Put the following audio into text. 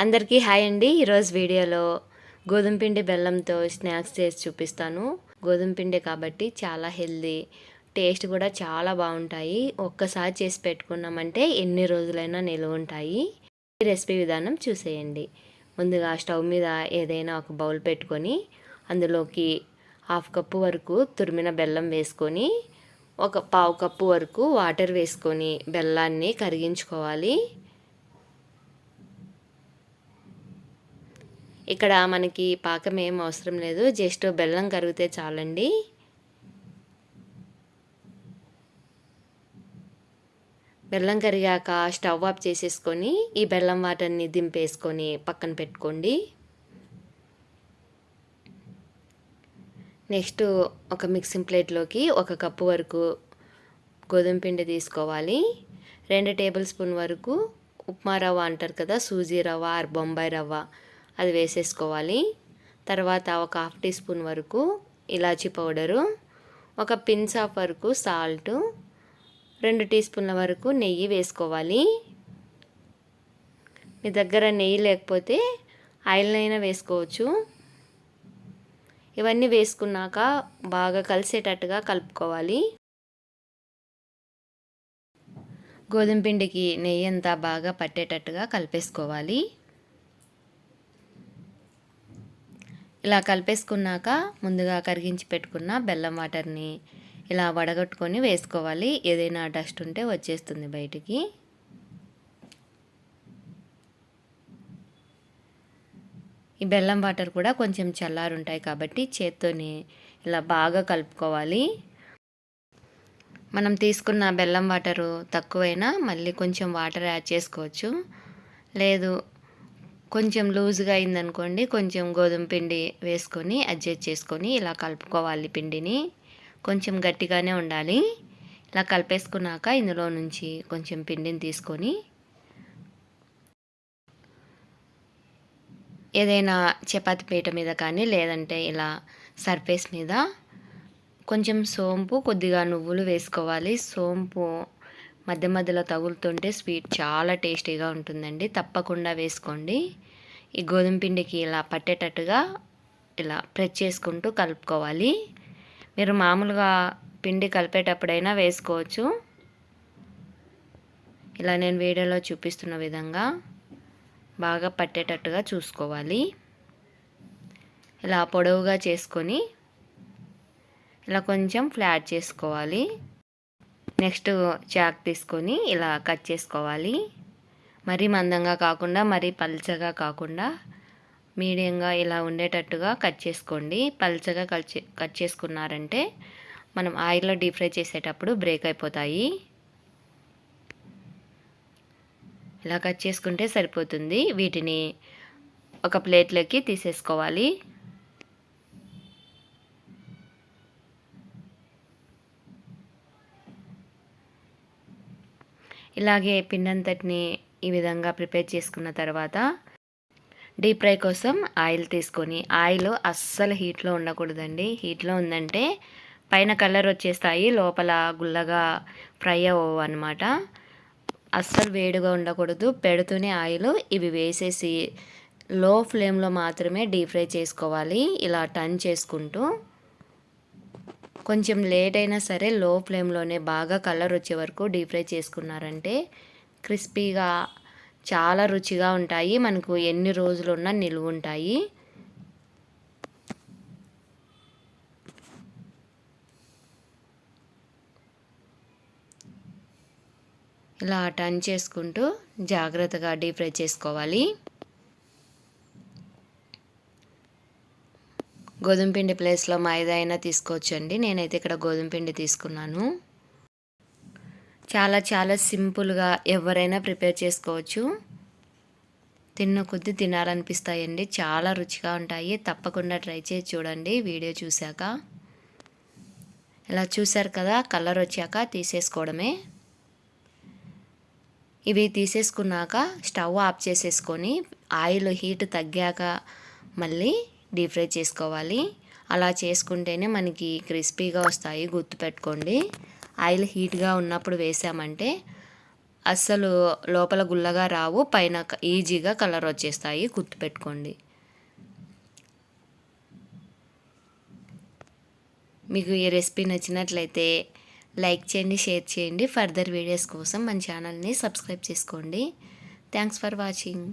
అందరికీ హాయ్ అండి. ఈరోజు వీడియోలో గోధుమ పిండి బెల్లంతో స్నాక్స్ చేసి చూపిస్తాను. గోధుమ పిండి కాబట్టి చాలా హెల్దీ టేస్ట్ కూడా చాలా బాగుంటాయి. ఒక్కసారి చేసి పెట్టుకున్నామంటే ఎన్ని రోజులైనా నిల్వ ఉంటాయి. ఈ రెసిపీ విధానం చూసేయండి. ముందుగా స్టవ్ మీద ఏదైనా ఒక బౌల్ పెట్టుకొని అందులోకి హాఫ్ కప్పు వరకు తురిమిన బెల్లం వేసుకొని ఒక పావు కప్పు వరకు వాటర్ వేసుకొని బెల్లాన్ని కరిగించుకోవాలి. ఇక్కడ మనకి పాకం ఏం అవసరం లేదు. జస్ట్ బెల్లం కరిగితే చాలండి. బెల్లం కరిగాక స్టవ్ ఆఫ్ చేసేసుకొని ఈ బెల్లం వాటర్ని దింపేసుకొని పక్కన పెట్టుకోండి. నెక్స్ట్ ఒక మిక్సింగ్ ప్లేట్లోకి ఒక కప్పు వరకు గోధుమ పిండి తీసుకోవాలి. రెండు టేబుల్ స్పూన్ వరకు ఉప్మా రవ్వ అంటారు కదా సూజీ రవ్వ ఆర్ బొంబాయి రవ్వ. అది వేసేసుకోవాలి. తర్వాత ఒక హాఫ్ టీ స్పూన్ వరకు ఇలాచీ పౌడరు ఒక పిన్స్ ఆఫ్ వరకు సాల్ట్ రెండు టీ స్పూన్ల వరకు నెయ్యి వేసుకోవాలి. మీ దగ్గర నెయ్యి లేకపోతే ఆయిల్ అయినా వేసుకోవచ్చు. ఇవన్నీ వేసుకున్నాక బాగా కలిసేటట్టుగా కలుపుకోవాలి. గోధుమ పిండికి నెయ్యి అంతా బాగా పట్టేటట్టుగా కలిపేసుకోవాలి. ఇలా కలిపేసుకున్నాక ముందుగా కరిగించి పెట్టుకున్న బెల్లం వాటర్ని ఇలా వడగట్టుకొని వేసుకోవాలి. ఏదైనా డస్ట్ ఉంటే వచ్చేస్తుంది బయటికి. ఈ బెల్లం వాటర్ కూడా కొంచెం చల్లారుంటాయి కాబట్టి చేత్తోని ఇలా బాగా కలుపుకోవాలి. మనం తీసుకున్న బెల్లం వాటరు తక్కువైనా మళ్ళీ కొంచెం వాటర్ యాడ్ చేసుకోవచ్చు. లేదు కొంచెం లూజ్గా అయిందనుకోండి కొంచెం గోధుమ పిండి వేసుకొని అడ్జస్ట్ చేసుకొని ఇలా కలుపుకోవాలి పిండిని. కొంచెం గట్టిగానే ఉండాలి. ఇలా కలిపేసుకున్నాక ఇందులో నుంచి కొంచెం పిండిని తీసుకొని ఏదైనా చపాతి పీట మీద కానీ లేదంటే ఇలా సర్ఫేస్ మీద కొంచెం సోంపు కొద్దిగా నువ్వులు వేసుకోవాలి. సోంపు మధ్య మధ్యలో తగులుతుంటే స్వీట్ చాలా టేస్టీగా ఉంటుందండి. తప్పకుండా వేసుకోండి. ఈ గోధుమ పిండికి ఇలా పట్టేటట్టుగా ఇలా ప్రెస్ చేసుకుంటూ కలుపుకోవాలి. మీరు మామూలుగా పిండి కలిపేటప్పుడైనా వేసుకోవచ్చు. ఇలా నేను వీడియోలో చూపిస్తున్న విధంగా బాగా పట్టేటట్టుగా చూసుకోవాలి. ఇలా పొడవుగా చేసుకొని ఇలా కొంచెం ఫ్లాట్ చేసుకోవాలి. నెక్స్ట్ చాక్ తీసుకొని ఇలా కట్ చేసుకోవాలి. మరీ మందంగా కాకుండా మరీ పల్చగా కాకుండా మీడియంగా ఇలా ఉండేటట్టుగా కట్ చేసుకోండి. పల్చగా కట్ కట్ చేసుకున్నారంటే మనం ఆయిల్లో డీప్ ఫ్రై చేసేటప్పుడు బ్రేక్ అయిపోతాయి. ఇలా కట్ చేసుకుంటే సరిపోతుంది. వీటిని ఒక ప్లేట్లోకి తీసేసుకోవాలి. ఇలాగే పిండంతటిని ఈ విధంగా ప్రిపేర్ చేసుకున్న తర్వాత డీప్ ఫ్రై కోసం ఆయిల్ తీసుకొని ఆయిల్ అస్సలు హీట్లో ఉండకూడదండి. హీట్లో ఉందంటే పైన కలర్ వచ్చేస్తాయి లోపల గుల్లగా ఫ్రై అవ్వవు అనమాట అస్సలు వేడిగా ఉండకూడదు. పెడుతూనే ఆయిల్ ఇవి వేసేసి లో ఫ్లేమ్లో మాత్రమే డీప్ ఫ్రై చేసుకోవాలి. ఇలా టర్న్ చేసుకుంటూ కొంచెం లేట్ అయినా సరే లో ఫ్లేమ్లోనే బాగా కలర్ వచ్చే వరకు డీప్ ఫ్రై చేసుకున్నారంటే క్రిస్పీగా చాలా రుచిగా ఉంటాయి. మనకు ఎన్ని రోజులున్నా నిలువ ఉంటాయి. ఇలా టర్న్ చేసుకుంటూ జాగ్రత్తగా డీప్ ఫ్రై చేసుకోవాలి. గోధుమ పిండి ప్లేస్లో మైదా అయినా తీసుకోవచ్చండి. నేనైతే ఇక్కడ గోధుమ పిండి తీసుకున్నాను. చాలా చాలా సింపుల్గా ఎవరైనా ప్రిపేర్ చేసుకోవచ్చు. తిన్న కొద్దీ తినాలనిపిస్తాయండి. చాలా రుచిగా ఉంటాయి. తప్పకుండా ట్రై చేసి చూడండి. వీడియో చూశాక. ఇలా చూశారు కదా కలర్ వచ్చాక తీసేసుకోవడమే. ఇవి తీసేసుకున్నాక స్టవ్ ఆఫ్ చేసేసుకొని ఆయిల్ హీట్ తగ్గాక మళ్ళీ డీప్ ఫ్రై చేసుకోవాలి. అలా చేసుకుంటేనే మనకి క్రిస్పీగా వస్తాయి. గుర్తుపెట్టుకోండి ఆయిల్ హీట్గా ఉన్నప్పుడు వేసామంటే అస్సలు లోపల గుల్లగా రావు. పైన ఈజీగా కలర్ వచ్చేస్తాయి. గుర్తుపెట్టుకోండి మీకు ఈ రెసిపీ నచ్చినట్లయితే లైక్ చేయండి షేర్ చేయండి. ఫర్దర్ వీడియోస్ కోసం మన ఛానల్ని సబ్స్క్రైబ్ చేసుకోండి. Thanks for watching.